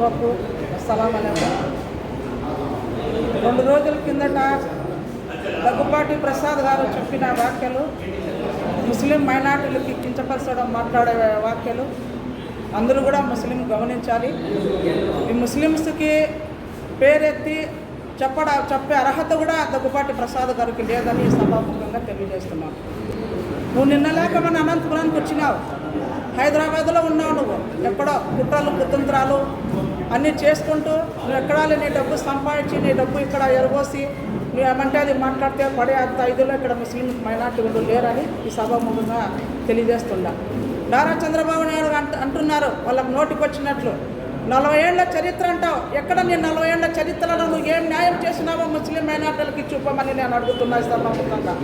సభకు సలాం అలైకుం. రెండు రోజుల కిందట దగ్గుపాటి ప్రసాద్ గారు చెప్పిన వ్యాఖ్యలు ముస్లిం మైనార్టీలకి కించపరచడం మాట్లాడే వ్యాఖ్యలు అందరూ కూడా ముస్లిం గమనించాలి. ఈ ముస్లిమ్స్కి పేరెత్తి చెప్పడ చెప్పే అర్హత కూడా దగ్గుపాటి ప్రసాద్ గారికి లేదని సభాముఖంగా తెలియజేస్తున్నాను నువ్వు నిన్నలేక మన అనంతపురానికి వచ్చినావు. హైదరాబాద్లో ఉన్నావు నువ్వు. ఎక్కడో కుట్రలు కుతంత్రాలు అన్నీ చేసుకుంటూ నువ్వు ఎక్కడాలి నీ డబ్బు సంపాదించి నీ డబ్బు ఇక్కడ ఎరగోసి నువ్వు ఏమంటే అది మాట్లాడితే పడే అంత ఇదిలో ఇక్కడ ముస్లిం మైనార్టీ వాళ్ళు లేరని ఈ సభాముఖంగా తెలియజేస్తుండ. నారా చంద్రబాబు నాయుడు అంట అంటున్నారు వాళ్ళకి నోటికి వచ్చినట్లు. నలభై ఏళ్ళ చరిత్ర అంటావు. ఎక్కడ నేను నలభై ఏళ్ళ చరిత్రలో నువ్వు ఏం న్యాయం చేసినావో ముస్లిం మైనార్టీలకి చూపమని నేను అడుగుతున్నా ఈ సభాముఖంగా.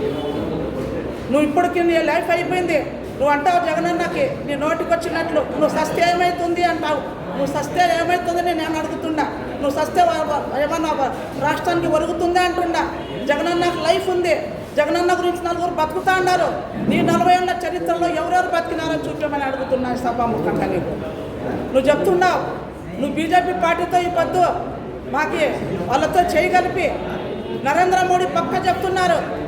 నువ్వు ఇప్పటికి నీ లైఫ్ అయిపోయింది. నువ్వు అంటావు జగనన్నకి నీ నోటికి వచ్చినట్లు నువ్వు సస్తే ఏమవుతుంది అంటావు? నువ్వు సస్తే ఏమవుతుంది నేను అడుగుతున్నా? నువ్వు సస్తే ఏమన్నా రాష్ట్రానికి ఒరుగుతుందా? అంటున్నా. జగనన్నకు లైఫ్ ఉంది. జగనన్న గురించి నలుగురు బతుకుతా అన్నారు. నీ నలభై ఏళ్ళ చరిత్రలో ఎవరెవరు బతికినారో చూపించమని అడుగుతున్నా సభాముఖంగా నీకు. నువ్వు చెప్తున్నావు నువ్వు బీజేపీ పార్టీతో ఈ పొద్దు మాకి వాళ్ళతో చేయగలిపి నరేంద్ర మోడీ పక్క చెప్తున్నారు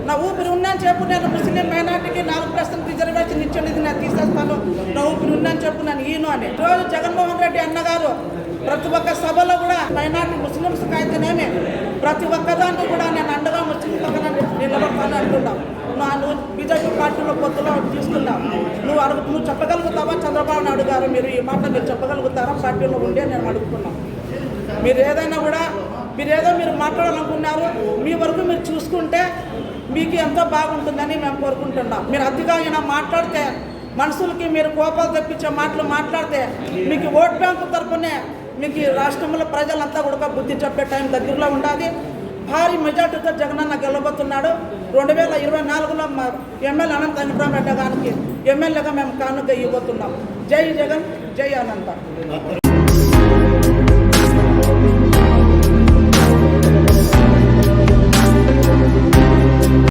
నా ఊపిరి ఉన్నాను చెప్పు నేను ముస్లిం మైనార్టీకి నాలుగు పర్సెంట్ రిజర్వేషన్ ఇచ్చింది ఇది నేను తీసేస్తాను. నా ఊపిరి ఉన్నాను చెప్పు నేను ఈయన అని. రోజు జగన్మోహన్ రెడ్డి అన్నగారు ప్రతి ఒక్క సభలో కూడా మైనార్టీ ముస్లిమ్స్ అయితేనేమి ప్రతి ఒక్క కూడా నేను అండగా ముస్లిం పక్కన నిలబడతాను అంటున్నాం. నువ్వు నువ్వు బీజేపీ పార్టీలో పొత్తులో తీసుకున్నావు నువ్వు అడుగు నువ్వు చెప్పగలుగుతావా? చంద్రబాబు నాయుడు గారు మీరు ఈ మాట మీరు చెప్పగలుగుతారా? పార్టీలో ఉండే నేను అడుగుతున్నాను మీరు ఏదైనా కూడా మీరు ఏదో మీరు మాట్లాడాలనుకున్నారు మీ వరకు మీరు చూసుకుంటే మీకు ఎంతో బాగుంటుందని మేము కోరుకుంటున్నాం. మీరు అతిగా మాట్లాడితే మనుషులకి మీరు కోపాలు తెప్పించే మాటలు మాట్లాడితే మీకు ఓట్ బ్యాంకు తరపునే మీకు రాష్ట్రంలో ప్రజలంతా కూడా బుద్ధి చెప్పే టైం దగ్గరలో ఉండాలి. భారీ మెజార్టీతో జగనన్న గెలవబోతున్నాడు. రెండు వేల ఇరవై నాలుగులో మా ఎమ్మెల్యే అనంత వెంకటరామరెడ్డి గారికి ఎమ్మెల్యేగా మేము కానుక ఇవ్వబోతున్నాం జై జగన్ జై అనంత.